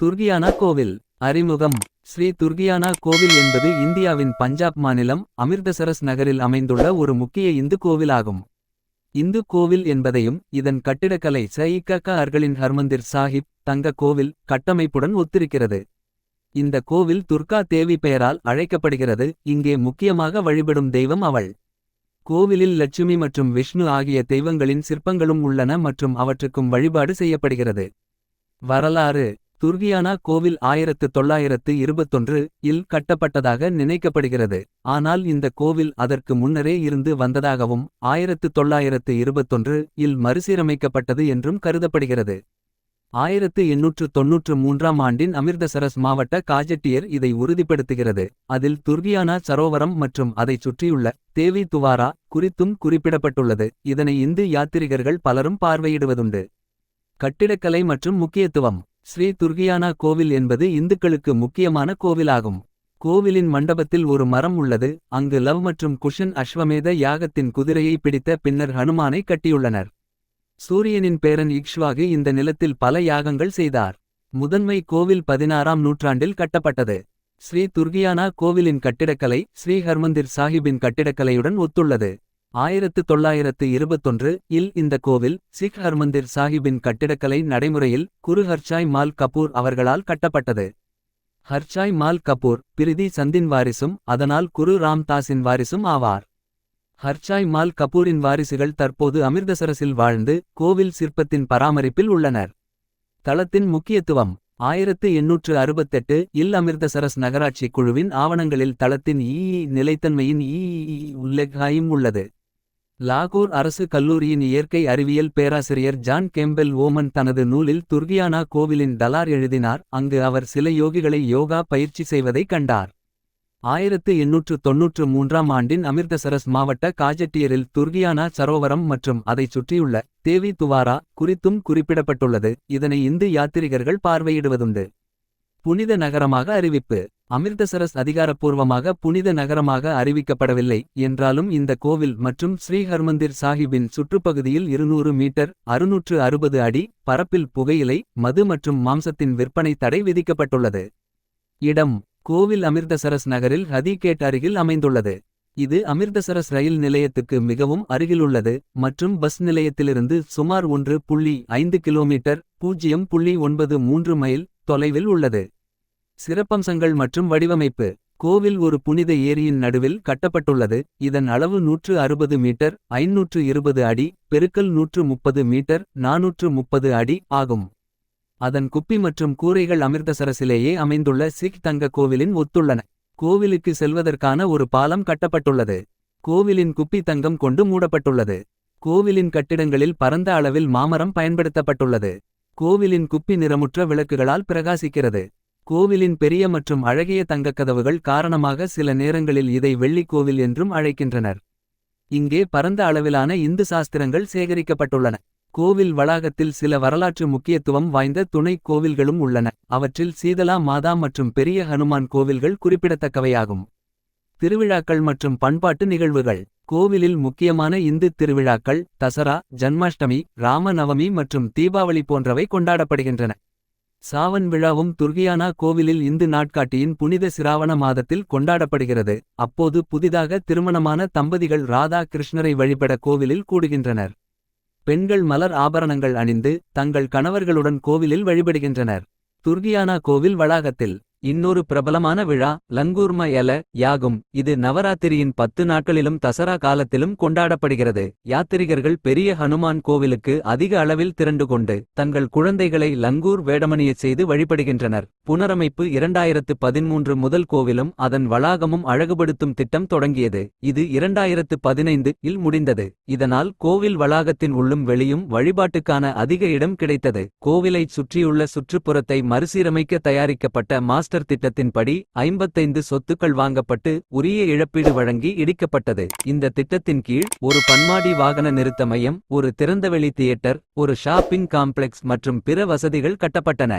துர்கியானா கோவில். அறிமுகம். ஸ்ரீ துர்கியானா கோவில் என்பது இந்தியாவின் பஞ்சாப் மாநிலம் அமிர்தசரஸ் நகரில் அமைந்துள்ள ஒரு முக்கிய இந்து கோவிலாகும். இந்து கோவில் என்பதையும் இதன் கட்டிடக்கலை சயிகக அர்களின் ஹர்மந்திர் சாஹிப் தங்க கோவில் கட்டமைப்புடன் ஒத்திருக்கிறது. இந்த கோவில் துர்கா தேவி பெயரால் அழைக்கப்படுகிறது. இங்கே முக்கியமாக வழிபடும் தெய்வம் அவள். கோவிலில் லட்சுமி மற்றும் விஷ்ணு ஆகிய தெய்வங்களின் சிற்பங்களும் உள்ளன மற்றும் அவற்றுக்கும் வழிபாடு செய்யப்படுகிறது. வரலாறு. துர்கியானா கோவில் ஆயிரத்து தொள்ளாயிரத்து இருபத்தொன்று இல் கட்டப்பட்டதாக நினைக்கப்படுகிறது. ஆனால் இந்த கோவில் அதற்கு முன்னரே இருந்து வந்ததாகவும் ஆயிரத்து தொள்ளாயிரத்து இருபத்தொன்று இல் மறுசீரமைக்கப்பட்டது என்றும் கருதப்படுகிறது. ஆயிரத்து எண்ணூற்று தொன்னூற்று மூன்றாம் ஆண்டின் அமிர்தசரஸ் மாவட்ட காஜட்டியர் இதை உறுதிப்படுத்துகிறது. அதில் துர்கியானா சரோவரம் மற்றும் அதைச் சுற்றியுள்ள தேவி துவாரா குறித்தும் குறிப்பிடப்பட்டுள்ளது. இதனை இந்து யாத்திரிகர்கள் பலரும் பார்வையிடுவதுண்டு. கட்டிடக்கலை மற்றும் முக்கியத்துவம். ஸ்ரீ துர்கியானா கோவில் என்பது இந்துக்களுக்கு முக்கியமான கோவிலாகும். கோவிலின் மண்டபத்தில் ஒரு மரம் உள்ளது அங்கு லவ் மற்றும் குஷன் அஸ்வமேத யாகத்தின் குதிரையை பிடித்த பின்னர் ஹனுமானை கட்டியுள்ளனர். சூரியனின் பேரன் இக்ஷ்வாகு இந்த நிலத்தில் பல யாகங்கள் செய்தார். முதன்மை கோவில் பதினாறாம் நூற்றாண்டில் கட்டப்பட்டது. ஸ்ரீ துர்கியானா கோவிலின் கட்டிடக்கலை ஸ்ரீ ஹர்மந்திர் சாஹிபின் கட்டிடக்கலையுடன் ஒத்துள்ளது. ஆயிரத்து தொள்ளாயிரத்து இருபத்தொன்று இல் இந்த கோவில் சிக் ஹர்மந்திர் சாஹிபின் கட்டிடக்கலை நடைமுறையில் குரு ஹர்ஷாய் மால் கபூர் அவர்களால் கட்டப்பட்டது. ஹர்ஷாய் மால் கபூர் பிரிதி சந்தின் வாரிசும் அதனால் குரு ராம்தாஸின் வாரிசும் ஆவார். ஹர்ஷாய் மால் கபூரின் வாரிசுகள் தற்போது அமிர்தசரஸில் வாழ்ந்து கோவில் சிற்பத்தின் பராமரிப்பில் உள்ளனர். தளத்தின் முக்கியத்துவம் ஆயிரத்து எண்ணூற்று அறுபத்தெட்டு இல் அமிர்தசரஸ் நகராட்சி குழுவின் ஆவணங்களில் தளத்தின் ஈ நிலைத்தன்மையின் ஈ உல்லெகாயும் உள்ளது. லாகூர் அரசு கல்லூரியின் இயற்கை அறிவியல் பேராசிரியர் ஜான் கெம்பெல் ஓமன் தனது நூலில் துர்கியானா கோவிலின் டலார் எழுதினார். அங்கு அவர் சில யோகிகளை யோகா பயிற்சி செய்வதைக் கண்டார். ஆயிரத்து எண்ணூற்று தொன்னூற்று மூன்றாம் ஆண்டின் அமிர்தசரஸ் மாவட்ட காஜட்டியரில் துர்கியானா சரோவரம் மற்றும் அதைச் சுற்றியுள்ள தேவி துவாரா குறித்தும் குறிப்பிடப்பட்டுள்ளது. இதனை இந்து யாத்திரிகர்கள் பார்வையிடுவதுண்டு. புனித நகரமாக அறிவிப்பு. அமிர்தசரஸ் அதிகாரப்பூர்வமாக புனித நகரமாக அறிவிக்கப்படவில்லை. என்றாலும் இந்த கோவில் மற்றும் ஸ்ரீ ஹர்மந்திர் சாஹிபின் சுற்றுப்பகுதியில் இருநூறு மீட்டர் அறுநூற்று அறுபது அடி பரப்பில் புகையிலை மது மற்றும் மாம்சத்தின் விற்பனை தடை விதிக்கப்பட்டுள்ளது. இடம் கோவில் அமிர்தசரஸ் நகரில் ஹதிகேட் அருகில் அமைந்துள்ளது. இது அமிர்தசரஸ் ரயில் நிலையத்துக்கு மிகவும் அருகிலுள்ளது மற்றும் பஸ் நிலையத்திலிருந்து சுமார் ஒன்று புள்ளி ஐந்து கிலோமீட்டர் பூஜ்ஜியம் புள்ளி ஒன்பது மூன்று மைல் தொலைவில் உள்ளது. சிறப்பம்சங்கள் மற்றும் வடிவமைப்பு. கோவில் ஒரு புனித ஏரியின் நடுவில் கட்டப்பட்டுள்ளது. இதன் அளவு நூற்று அறுபது மீட்டர் ஐநூற்று இருபது அடி பெருக்கல் நூற்று முப்பது மீட்டர் நாநூற்று முப்பது அடி ஆகும். அதன் குப்பி மற்றும் கூரைகள் அமிர்தசரசிலேயே அமைந்துள்ள சிக் தங்க கோவிலின் ஒத்துள்ளன. கோவிலுக்கு செல்வதற்கான ஒரு பாலம் கட்டப்பட்டுள்ளது. கோவிலின் குப்பி தங்கம் கொண்டு மூடப்பட்டுள்ளது. கோவிலின் கட்டிடங்களில் பரந்த அளவில் மாமரம் பயன்படுத்தப்பட்டுள்ளது. கோவிலின் குப்பி நிறமுற்ற விளக்குகளால் பிரகாசிக்கிறது. கோவிலின் பெரிய மற்றும் அழகிய தங்கக் கதவுகள் காரணமாக சில நேரங்களில் இதை வெள்ளிக் கோவில் என்றும் அழைக்கின்றனர். இங்கே பரந்த அளவிலான இந்து சாஸ்திரங்கள் சேகரிக்கப்பட்டுள்ளன. கோவில் வளாகத்தில் சில வரலாற்று முக்கியத்துவம் வாய்ந்த துணை கோவில்களும் உள்ளன. அவற்றில் சீதலா மாதா மற்றும் பெரிய ஹனுமான் கோவில்கள் குறிப்பிடத்தக்கவையாகும். திருவிழாக்கள் மற்றும் பண்பாட்டு நிகழ்வுகள். கோவிலில் முக்கியமான இந்து திருவிழாக்கள் தசரா ஜன்மாஷ்டமி ராமநவமி மற்றும் தீபாவளி போன்றவை கொண்டாடப்படுகின்றன. சாவன் விழாவும் துர்கியானா கோவிலில் இந்து நாட்காட்டியின் புனித சிராவண மாதத்தில் கொண்டாடப்படுகிறது. அப்போது புதிதாக திருமணமான தம்பதிகள் ராதா கிருஷ்ணரை வழிபட கோவிலில் கூடுகின்றனர். பெண்கள் மலர் ஆபரணங்கள் அணிந்து தங்கள் கணவர்களுடன் கோவிலில் வழிபடுகின்றனர். துர்கியானா கோவில் வளாகத்தில் இன்னொரு பிரபலமான விழா லங்கூர்ம எல யாகும். இது நவராத்திரியின் பத்து நாட்களிலும் தசரா காலத்திலும் கொண்டாடப்படுகிறது. யாத்திரிகர்கள் பெரிய ஹனுமான் கோவிலுக்கு அதிக அளவில் திரண்டு கொண்டு தங்கள் குழந்தைகளை லங்கூர் வேடமணியச் செய்து வழிபடுகின்றனர். புனரமைப்பு இரண்டாயிரத்து பதிமூன்று முதல் கோவிலும் அதன் வளாகமும் அழகுபடுத்தும் திட்டம் தொடங்கியது. இது இரண்டாயிரத்து பதினைந்து இல் முடிந்தது. இதனால் கோவில் வளாகத்தின் உள்ளும் வெளியும் வழிபாட்டுக்கான அதிக இடம் கிடைத்தது. கோவிலைச் சுற்றியுள்ள சுற்றுப்புறத்தை மறுசீரமைக்க தயாரிக்கப்பட்ட மாஸ்டர் மாஸ்டர் திட்டத்தின்படி ஐம்பத்தைந்து சொத்துக்கள் வாங்கப்பட்டு உரிய இழப்பீடு வழங்கி இடிக்கப்பட்டது. இந்த திட்டத்தின் கீழ் ஒரு பன்மாடி வாகன நிறுத்த மையம் ஒரு திறந்தவெளி தியேட்டர் ஒரு ஷாப்பிங் காம்ப்ளெக்ஸ் மற்றும் பிற வசதிகள் கட்டப்பட்டன.